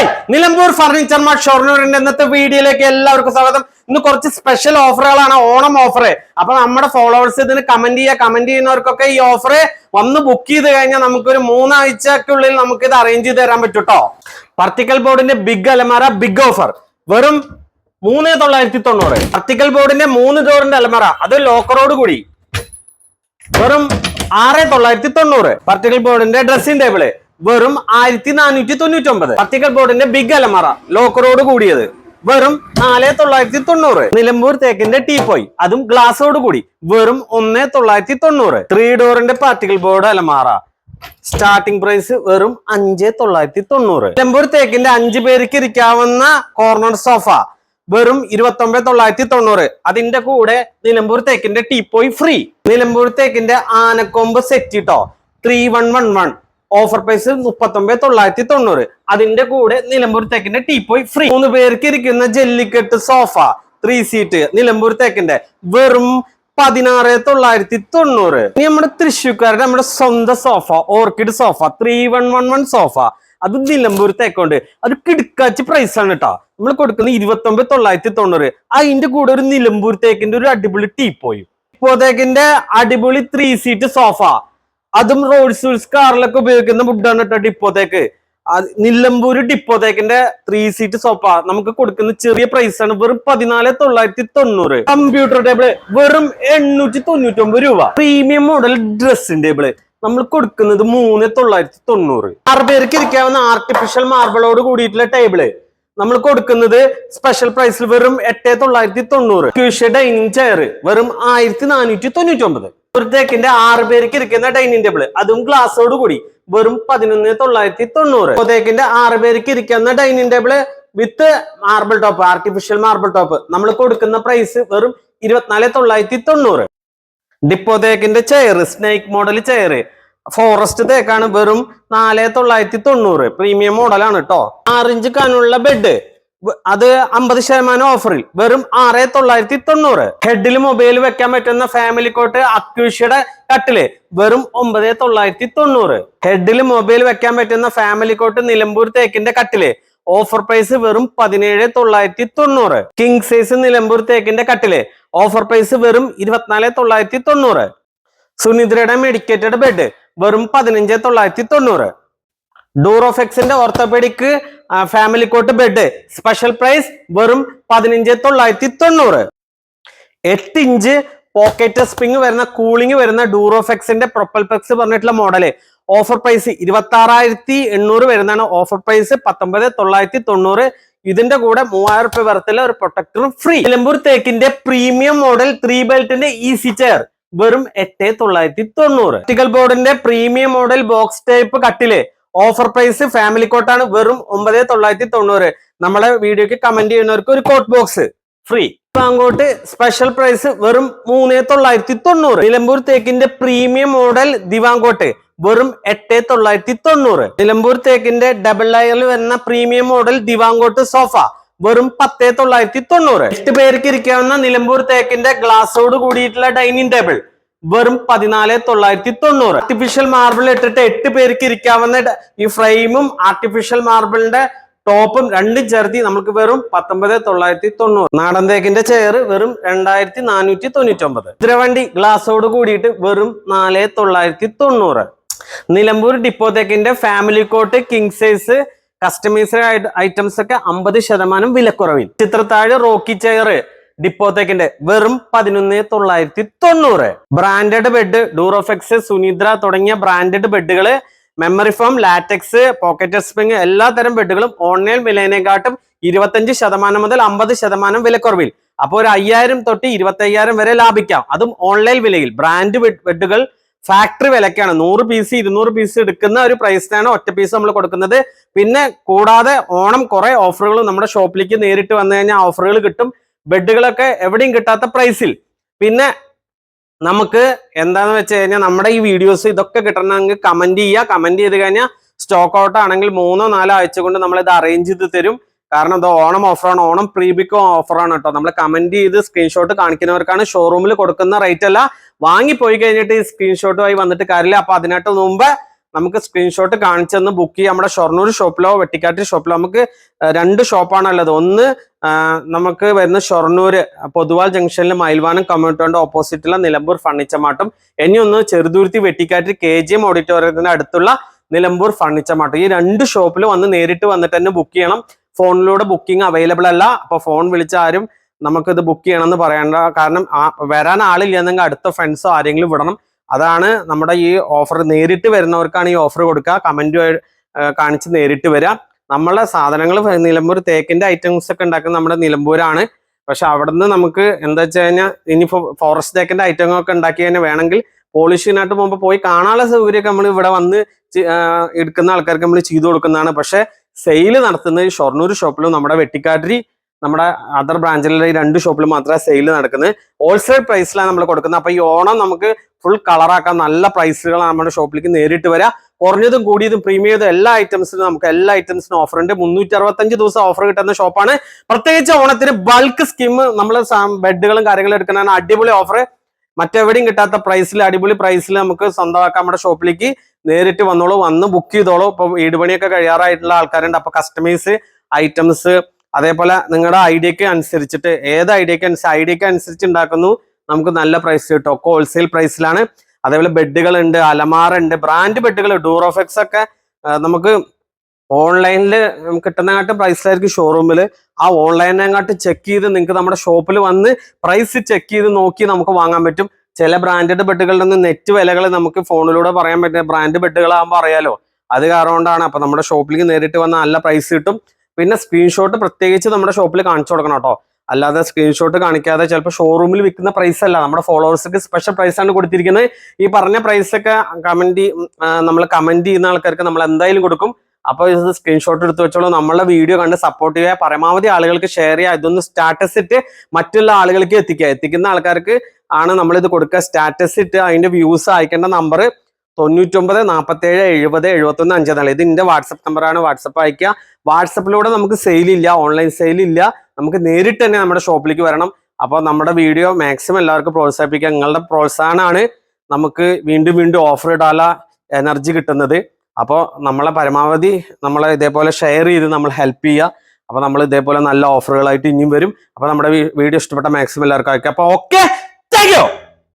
Hi Nilambur furniture mart ഷൊർണൂരിന്റെ ഇന്നത്തെ വീഡിയോയിലേക്ക് എല്ലാവർക്കും സ്വാഗതം. ഇന്ന് കുറച്ച് സ്പെഷ്യൽ ഓഫറുകളാണ് ഓണം ഓഫർ അപ്പൊ നമ്മുടെ ഫോളോവേഴ്സ് ഇതിന് കമന്റ് ചെയ്യുക കമന്റ് ചെയ്യുന്നവർക്കൊക്കെ ഈ ഓഫർ വന്ന് ബുക്ക് ചെയ്ത് കഴിഞ്ഞാൽ നമുക്കൊരു മൂന്നാഴ്ചക്കുള്ളിൽ നമുക്ക് ഇത് അറേഞ്ച് ചെയ്ത് തരാൻ പറ്റൂട്ടോ പർട്ടിക്കൽ ബോർഡിന്റെ ബിഗ് അലമാര ബിഗ് ഓഫർ വെറും മൂന്ന് തൊള്ളായിരത്തി തൊണ്ണൂറ്. പർട്ടിക്കൽ ബോർഡിന്റെ മൂന്ന് ഡോറിന്റെ അലമാര അത് ലോക്കറോട് കൂടി. വെറും ആറ് തൊള്ളായിരത്തി തൊണ്ണൂറ്. പർട്ടിക്കൽ ബോർഡിന്റെ ഡ്രസ്സിംഗ് ടേബിൾ വെറും ആയിരത്തി നാനൂറ്റി തൊണ്ണൂറ്റി ഒമ്പത് പത്തിക്കൽ ബോർഡിന്റെ ബിഗ് അലമറ ലോക്കറോട് കൂടിയത്. വെറും നാല് തൊള്ളായിരത്തി തൊണ്ണൂറ് നിലമ്പൂർ തേക്കിന്റെ ടീപ്പോയി അതും ഗ്ലാസോട് കൂടി. വെറും ഒന്ന് തൊള്ളായിരത്തി തൊണ്ണൂറ് ത്രീ ഡോറിന്റെ പാർട്ടിക്കൽ ബോർഡ് അലമാറ. സ്റ്റാർട്ടിംഗ് പ്രൈസ് വെറും അഞ്ച് തൊള്ളായിരത്തി തൊണ്ണൂറ് നിലമ്പൂർ തേക്കിന്റെ അഞ്ചു പേർക്ക് ഇരിക്കാവുന്ന കോർണർ സോഫ വെറും ഇരുപത്തി ഒമ്പത് തൊള്ളായിരത്തി തൊണ്ണൂറ് അതിന്റെ കൂടെ നിലമ്പൂർ തേക്കിന്റെ ടീപ്പോയി ഫ്രീ നിലമ്പൂർ തേക്കിന്റെ ആനക്കൊമ്പ് സെറ്റ് കേട്ടോ three one one one offer price മുപ്പത്തി ഒമ്പത് തൊള്ളായിരത്തി തൊണ്ണൂറ് അതിന്റെ കൂടെ നിലമ്പൂർ തേക്കിന്റെ ടീപ്പോയി ഫ്രീ മൂന്ന് പേർക്ക് ഇരിക്കുന്ന Jallikattu sofa three seat Nilambur തേക്കിന്റെ വെറും പതിനാറ് തൊള്ളായിരത്തി തൊണ്ണൂറ് ഇനി നമ്മുടെ തൃശ്ശൂക്കാരുടെ നമ്മുടെ സ്വന്തം sofa orchid sofa three one one one sofa അത് നിലമ്പൂർ തേക്കുണ്ട്. അത് കിടക്കാച്ച് പ്രൈസ് ആണ് കേട്ടോ നമ്മൾ കൊടുക്കുന്നത് ഇരുപത്തി ഒമ്പത് തൊള്ളായിരത്തി തൊണ്ണൂറ് അതിന്റെ കൂടെ ഒരു നിലമ്പൂർ തേക്കിന്റെ ഒരു അടിപൊളി ടീപ്പോയും ഇപ്പോഴത്തേക്കിന്റെ അടിപൊളി ത്രീ സീറ്റ് സോഫ അതും റോഡ് റൂൾസ് കാറിലൊക്കെ ഉപയോഗിക്കുന്ന വുഡാണ് കേട്ടോ ഡിപ്പോത്തേക്ക് നിലമ്പൂര് ഡിപ്പോത്തേക്കിന്റെ ത്രീ സീറ്റ് സോഫ നമുക്ക് കൊടുക്കുന്ന ചെറിയ പ്രൈസ് ആണ് വെറും പതിനാല് തൊള്ളായിരത്തി തൊണ്ണൂറ്. കമ്പ്യൂട്ടർ ടേബിൾ വെറും എണ്ണൂറ്റി തൊണ്ണൂറ്റി ഒമ്പത് രൂപ പ്രീമിയം മോഡൽ ഡ്രസ്സിംഗ് ടേബിൾ നമ്മൾ കൊടുക്കുന്നത് മൂന്ന് തൊള്ളായിരത്തി തൊണ്ണൂറ്. ആറ് പേർക്ക് ഇരിക്കാവുന്ന ആർട്ടിഫിഷ്യൽ മാർബിളോട് കൂടിയിട്ടുള്ള ടേബിൾ നമ്മൾ കൊടുക്കുന്നത് സ്പെഷ്യൽ പ്രൈസിൽ വെറും എട്ട് തൊള്ളായിരത്തി തൊണ്ണൂറ്. ക്യൂഷ ഡൈനിങ് ചെയർ വെറും ആയിരത്തി നാനൂറ്റി തൊണ്ണൂറ്റി ഒമ്പത് ഒരു തേക്കിന്റെ ആറ് പേർക്ക് ഇരിക്കുന്ന ഡൈനിങ് ടേബിൾ അതും ഗ്ലാസോട് കൂടി. വെറും പതിനൊന്ന് തൊള്ളായിരത്തി തൊണ്ണൂറ്. തേക്കിന്റെ ആറ് പേർക്ക് ഇരിക്കുന്ന dining table with marble top artificial marble top നമ്മൾ കൊടുക്കുന്ന പ്രൈസ് വെറും ഇരുപത്തിനാല് തൊള്ളായിരത്തി തൊണ്ണൂറ്. Depot തേക്കിന്റെ chair snake model chair forest തേക്കാണ് വെറും നാല് തൊള്ളായിരത്തി തൊണ്ണൂറ്. പ്രീമിയം മോഡലാണ് കേട്ടോ ആറിഞ്ച് കാനുള്ള ബെഡ് അത് അമ്പത് ശതമാനം ഓഫറിൽ. വെറും ആറ് തൊള്ളായിരത്തി തൊണ്ണൂറ്. ഹെഡിൽ മൊബൈൽ വെക്കാൻ പറ്റുന്ന ഫാമിലി കോട്ട് അക്യൂഷ്യയുടെ കട്ടിൽ. വെറും ഒമ്പത് തൊള്ളായിരത്തി തൊണ്ണൂറ്. ഹെഡിൽ മൊബൈൽ വെക്കാൻ പറ്റുന്ന ഫാമിലി കോട്ട് നിലമ്പൂർ തേക്കിന്റെ കട്ടിൽ. ഓഫർ പ്രൈസ് വെറും പതിനേഴ് തൊള്ളായിരത്തി തൊണ്ണൂറ്. കിങ് സൈസ് നിലമ്പൂർ തേക്കിന്റെ കട്ടിൽ. ഓഫർ പ്രൈസ് വെറും ഇരുപത്തിനാല് തൊള്ളായിരത്തി തൊണ്ണൂറ്. സുനിദ്രയുടെ മെഡിക്കേറ്റഡ് ബെഡ് വെറും പതിനഞ്ച് തൊള്ളായിരത്തി തൊണ്ണൂറ്. ഡൂറോഫെക്സിന്റെ orthopaedic family cot bed special price വെറും പതിനഞ്ച് തൊള്ളായിരത്തി തൊണ്ണൂറ്. എട്ട് ഇഞ്ച് പോക്കറ്റ് സ്പ്രിങ് വരുന്ന കൂളിംഗ് വരുന്ന ഡൂറോഫെക്സിന്റെ പ്രൊപ്പൽപെക്സ് പറഞ്ഞിട്ടുള്ള മോഡൽ ഓഫർ പ്രൈസ് ഇരുപത്തി ആറായിരത്തി എണ്ണൂറ് വരുന്നതാണ്. ഓഫർ പ്രൈസ് പത്തൊമ്പത് തൊള്ളായിരത്തി തൊണ്ണൂറ്. ഇതിന്റെ കൂടെ മൂവായിരം റുപ്യ വരത്തിലെ ഒരു പ്രൊട്ടക്ടറും ഫ്രീ നിലമ്പൂർ തേക്കിന്റെ പ്രീമിയം മോഡൽ ത്രീ ബെൽറ്റിന്റെ ഈസി ചെയർ വെറും എട്ട് തൊള്ളായിരത്തി തൊണ്ണൂറ്. ബോർഡിന്റെ പ്രീമിയം മോഡൽ ബോക്സ് ടൈപ്പ് കട്ടിൽ ഓഫർ പ്രൈസ് ഫാമിലി കോട്ടാണ് വെറും ഒമ്പത് തൊള്ളായിരത്തി തൊണ്ണൂറ്. നമ്മളെ വീഡിയോക്ക് കമന്റ് ചെയ്യുന്നവർക്ക് ഒരു കോട്ട് ബോക്സ് ഫ്രീ അങ്ങോട്ട് സ്പെഷ്യൽ പ്രൈസ് വെറും മൂന്ന് തൊള്ളായിരത്തി തൊണ്ണൂറ്. നിലമ്പൂർ തേക്കിന്റെ പ്രീമിയം മോഡൽ ദിവാങ്കോട്ട് വെറും എട്ട് തൊള്ളായിരത്തി തൊണ്ണൂറ്. നിലമ്പൂർ തേക്കിന്റെ ഡബിൾ ലെയറിൽ വരുന്ന പ്രീമിയം മോഡൽ ദിവാങ്കോട്ട് സോഫ വെറും പത്ത് തൊള്ളായിരത്തി തൊണ്ണൂറ്. എട്ട് പേർക്ക് ഇരിക്കാവുന്ന നിലമ്പൂർ തേക്കിന്റെ ഗ്ലാസോട് കൂടിയിട്ടുള്ള ഡൈനിങ് ടേബിൾ വെറും പതിനാല് തൊള്ളായിരത്തി തൊണ്ണൂറ്. ആർട്ടിഫിഷ്യൽ മാർബിൾ ഇട്ടിട്ട് എട്ട് പേർക്ക് ഇരിക്കാവുന്ന ഈ ഫ്രെയിമും ആർട്ടിഫിഷ്യൽ മാർബിളിന്റെ ടോപ്പും രണ്ടും ചേർത്തി നമുക്ക് വെറും പത്തൊമ്പത് തൊള്ളായിരത്തി തൊണ്ണൂറ്. നാടൻ തേക്കിന്റെ ചെയർ വെറും രണ്ടായിരത്തി നാനൂറ്റി തൊണ്ണൂറ്റി ഒമ്പത് ഗ്ലാസോട് കൂടിയിട്ട് വെറും നാല് തൊള്ളായിരത്തി തൊണ്ണൂറ്. Nilambur depot തേക്കിന്റെ family cot king size customised items ഒക്കെ അമ്പത് ശതമാനം വിലക്കുറവിൽ. ചിത്രത്താഴ് റോക്കി ചെയർ ഡിപ്പോത്തേക്കിന്റെ വെറും പതിനൊന്ന് തൊള്ളായിരത്തി തൊണ്ണൂറ്. ബ്രാൻഡഡ് ബെഡ് ഡൂറോഫെക്സ് സുനിദ്ര തുടങ്ങിയ branded ബെഡുകൾ memory foam latex pocket spring എല്ലാ തരം ബെഡുകളും ഓൺലൈൻ വിലയിനെക്കാട്ടും ഇരുപത്തഞ്ച് ശതമാനം മുതൽ അമ്പത് ശതമാനം വിലക്കുറവിൽ. അപ്പോൾ ഒരു അയ്യായിരം തൊട്ട് ഇരുപത്തി അയ്യായിരം വരെ ലാഭിക്കാം. അതും ഓൺലൈൻ വിലയിൽ. ബ്രാൻഡ് ബെഡുകൾ ഫാക്ടറി വിലക്കാണ്. നൂറ് പീസ് ഇരുന്നൂറ് പീസ് എടുക്കുന്ന ഒരു പ്രൈസിനാണ് ഒറ്റ പീസ് നമ്മൾ കൊടുക്കുന്നത്. പിന്നെ കൂടാതെ ഓണം കുറെ ഓഫറുകളും നമ്മുടെ ഷോപ്പിലേക്ക് നേരിട്ട് വന്നു കഴിഞ്ഞാൽ ഓഫറുകൾ കിട്ടും. ബെഡുകളൊക്കെ എവിടെയും കിട്ടാത്ത പ്രൈസിൽ പിന്നെ നമുക്ക് എന്താന്ന് വെച്ച് കഴിഞ്ഞാൽ നമ്മുടെ ഈ വീഡിയോസ് ഇതൊക്കെ കിട്ടണമെങ്കിൽ കമന്റ് ചെയ്യുക. കമന്റ് ചെയ്ത് കഴിഞ്ഞാൽ സ്റ്റോക്ക് ഔട്ട് ആണെങ്കിൽ മൂന്നോ നാലോ ആഴ്ച കൊണ്ട് നമ്മൾ ഇത് അറേഞ്ച് ചെയ്ത് തരും. കാരണം ഇത് ഓണം ഓഫറാണ് ഓണം പ്രീബിക്കോ ഓഫറാണ് കേട്ടോ. നമ്മൾ കമന്റ് ചെയ്ത് സ്ക്രീൻഷോട്ട് കാണിക്കുന്നവർക്കാണ് ഷോറൂമിൽ കൊടുക്കുന്ന റേറ്റ് അല്ല. വാങ്ങിപ്പോയി കഴിഞ്ഞിട്ട് ഈ സ്ക്രീൻഷോട്ടുമായി വന്നിട്ട് കാര്യമില്ല. അപ്പൊ അതിനായിട്ട് മുമ്പ് നമുക്ക് സ്ക്രീൻഷോട്ട് കാണിച്ചെന്ന് ബുക്ക് ചെയ്യാം. നമ്മുടെ ഷൊർണൂർ ഷോപ്പിലോ വെട്ടിക്കാട്ടി ഷോപ്പിലോ നമുക്ക് രണ്ട് ഷോപ്പാണ് ഉള്ളത് ഒന്ന് നമുക്ക് വരുന്ന ഷൊർണൂര് പൊതുവാൾ ജംഗ്ഷനിൽ മയിൽവാനം കമ്മ്യൂണിറ്റിയുടെ ഓപ്പോസിറ്റുള്ള നിലമ്പൂർ ഫർണിച്ചർ മാട്ടും ഇനി ഒന്ന് Cheruthuruthy Vettikkatti K G M ഓഡിറ്റോറിയത്തിന്റെ അടുത്തുള്ള നിലമ്പൂർ ഫർണിച്ചർ മാട്ടും ഈ രണ്ട് ഷോപ്പിൽ വന്ന് നേരിട്ട് വന്നിട്ട് തന്നെ ബുക്ക് ചെയ്യണം. ഫോണിലൂടെ ബുക്കിംഗ് അവൈലബിൾ അല്ല. അപ്പോൾ ഫോൺ വിളിച്ച ആരും നമുക്കിത് ബുക്ക് ചെയ്യണം എന്ന് പറയണ്ട കാരണം വരാൻ ആളില്ലെന്നെങ്കിൽ അടുത്ത ഫ്രണ്ട്സോ ആരെങ്കിലും വിടണം. അതാണ് നമ്മുടെ ഈ ഓഫർ നേരിട്ട് വരുന്നവർക്കാണ് ഈ ഓഫർ കൊടുക്കുക. കമന്റ് കാണിച്ച് നേരിട്ട് വരിക നമ്മളെ സാധനങ്ങൾ നിലമ്പൂർ തേക്കിന്റെ ഐറ്റംസ് ഒക്കെ ഉണ്ടാക്കുന്നത് നമ്മുടെ നിലമ്പൂരാണ്. പക്ഷെ അവിടുന്ന് നമുക്ക് എന്താ വെച്ച് കഴിഞ്ഞാൽ ഇനി ഫോറസ്റ്റ് തേക്കിന്റെ ഐറ്റങ്ങളൊക്കെ ഉണ്ടാക്കി തന്നെ വേണമെങ്കിൽ പോളിഷിനായിട്ട് മുമ്പ് പോയി കാണാനുള്ള സൗകര്യമൊക്കെ നമ്മൾ ഇവിടെ വന്ന് എടുക്കുന്ന ആൾക്കാർക്ക് നമ്മൾ ചെയ്തു കൊടുക്കുന്നതാണ്. പക്ഷേ സെയിൽ നടത്തുന്നത് ഷൊർണൂർ ഷോപ്പിലും നമ്മുടെ വെട്ടിക്കാട്ടിരി നമ്മുടെ അതർ ബ്രാഞ്ചിലെ രണ്ട് ഷോപ്പിൽ മാത്രമേ സെയിൽ നടക്കുന്നത് ഹോൾസെയിൽ പ്രൈസിലാണ് നമ്മൾ കൊടുക്കുന്നത് അപ്പൊ ഈ ഓണം നമുക്ക് ഫുൾ കളറാക്കാൻ നല്ല പ്രൈസുകളാണ് നമ്മുടെ ഷോപ്പിലേക്ക് നേരിട്ട് വരാം. കുറഞ്ഞതും കൂടിയതും പ്രീമിയതും എല്ലാ ഐറ്റംസിനും നമുക്ക് എല്ലാ ഐറ്റംസിനും ഓഫർ ഉണ്ട്. മുന്നൂറ്റി അറുപത്തഞ്ച് ദിവസം ഓഫർ കിട്ടുന്ന ഷോപ്പാണ് പ്രത്യേകിച്ച് ഓണത്തിന് ബൾക്ക് സ്കീം നമ്മൾ ബെഡുകളും കാര്യങ്ങളും എടുക്കുന്നതാണ് അടിപൊളി ഓഫർ മറ്റെവിടെയും കിട്ടാത്ത പ്രൈസിൽ അടിപൊളി പ്രൈസിൽ നമുക്ക് സ്വന്തമാക്കാം നമ്മുടെ ഷോപ്പിലേക്ക് നേരിട്ട് വന്നോളൂ. വന്ന് ബുക്ക് ചെയ്തോളൂ. ഇപ്പൊ വീട് പണിയൊക്കെ കഴിയാറായിട്ടുള്ള ആൾക്കാരുണ്ട്. അപ്പൊ കസ്റ്റമേഴ്സ് ഐറ്റംസ് അതേപോലെ നിങ്ങളുടെ ഐഡിയക്ക് അനുസരിച്ചിട്ട് ഏത് ഐഡിയക്ക് ഐഡിയക്ക് അനുസരിച്ച് ഉണ്ടാക്കുന്നു നമുക്ക് നല്ല പ്രൈസ് കിട്ടും. ഒക്കെ ഹോൾസെയിൽ പ്രൈസിലാണ് അതേപോലെ ബെഡുകൾ ഉണ്ട് അലമാര ഉണ്ട് ബ്രാൻഡ് ബെഡുകൾ ഡൂറോഫെക്സ് ഒക്കെ നമുക്ക് ഓൺലൈനിൽ കിട്ടുന്നതിനകത്ത് പ്രൈസിലായിരിക്കും ഷോറൂമിൽ ആ ഓൺലൈനെങ്ങാട്ട് ചെക്ക് ചെയ്ത് നിങ്ങൾക്ക് നമ്മുടെ ഷോപ്പിൽ വന്ന് പ്രൈസ് ചെക്ക് ചെയ്ത് നോക്കി നമുക്ക് വാങ്ങാൻ പറ്റും. ചില ബ്രാൻഡഡ് ബെഡുകളുടെ നിന്ന് നെറ്റ് വിലകൾ നമുക്ക് ഫോണിലൂടെ പറയാൻ പറ്റില്ല ബ്രാൻഡ് ബെഡുകളാകുമ്പോൾ അറിയാലോ. അത് കൊണ്ടാണ്. അപ്പൊ നമ്മുടെ ഷോപ്പിലേക്ക് നേരിട്ട് വന്നാൽ നല്ല പ്രൈസ് കിട്ടും. പിന്നെ സ്ക്രീൻഷോട്ട് പ്രത്യേകിച്ച് നമ്മുടെ ഷോപ്പിൽ കാണിച്ചു കൊടുക്കണം കേട്ടോ. അല്ലാതെ സ്ക്രീൻഷോട്ട് കാണിക്കാതെ ചിലപ്പോൾ ഷോറൂമിൽ വിൽക്കുന്ന പ്രൈസ് അല്ല. നമ്മുടെ ഫോളോവേഴ്സിക്ക് സ്പെഷ്യൽ പ്രൈസ് ആണ് കൊടുത്തിരിക്കുന്നത്. ഈ പറഞ്ഞ പ്രൈസ് ഒക്കെ കമന്റ് നമ്മൾ കമന്റ് ചെയ്യുന്ന ആൾക്കാർക്ക് നമ്മൾ എന്തായാലും കൊടുക്കും. അപ്പോൾ ഇത് സ്ക്രീൻഷോട്ട് എടുത്ത് വെച്ചോളൂ. നമ്മളെ വീഡിയോ കണ്ട് സപ്പോർട്ട് ചെയ്യുക. പരമാവധി ആളുകൾക്ക് ഷെയർ ചെയ്യുക. ഇതൊന്ന് സ്റ്റാറ്റസ് ഇട്ട് മറ്റുള്ള ആളുകൾക്ക് എത്തിക്കുക. എത്തിക്കുന്ന ആൾക്കാർക്ക് ആണ് നമ്മളിത് കൊടുക്കുക. സ്റ്റാറ്റസ് ഇട്ട് അതിന്റെ വ്യൂസ് അയക്കേണ്ട നമ്പർ തൊണ്ണൂറ്റൊമ്പത് നാൽപ്പത്തേഴ് എഴുപത് എഴുപത്തൊന്ന് നാല് ഇത് എന്റെ വാട്സപ്പ് നമ്പറാണ്. വാട്സപ്പ് അയക്കുക വാട്സപ്പിലൂടെ നമുക്ക് സെയിൽ ഇല്ല ഓൺലൈൻ സെയിൽ ഇല്ല. നമുക്ക് നേരിട്ട് തന്നെ നമ്മുടെ ഷോപ്പിലേക്ക് വരണം. അപ്പോൾ നമ്മുടെ വീഡിയോ മാക്സിമം എല്ലാവർക്കും പ്രോത്സാഹിപ്പിക്കുക. നിങ്ങളുടെ പ്രോത്സാഹനമാണ് നമുക്ക് വീണ്ടും വീണ്ടും ഓഫർ ഇടാനുള്ള എനർജി കിട്ടുന്നത്. അപ്പോൾ നമ്മളെ പരമാവധി നമ്മളെ ഇതേപോലെ ഷെയർ ചെയ്ത് നമ്മൾ ഹെൽപ്പ് ചെയ്യുക. അപ്പോൾ നമ്മൾ ഇതേപോലെ നല്ല ഓഫറുകളായിട്ട് ഇനിയും വരും. അപ്പോൾ നമ്മുടെ വീഡിയോ ഇഷ്ടപ്പെട്ട മാക്സിമം എല്ലാവർക്കും അയക്കുക അപ്പോൾ ഓക്കെ താങ്ക്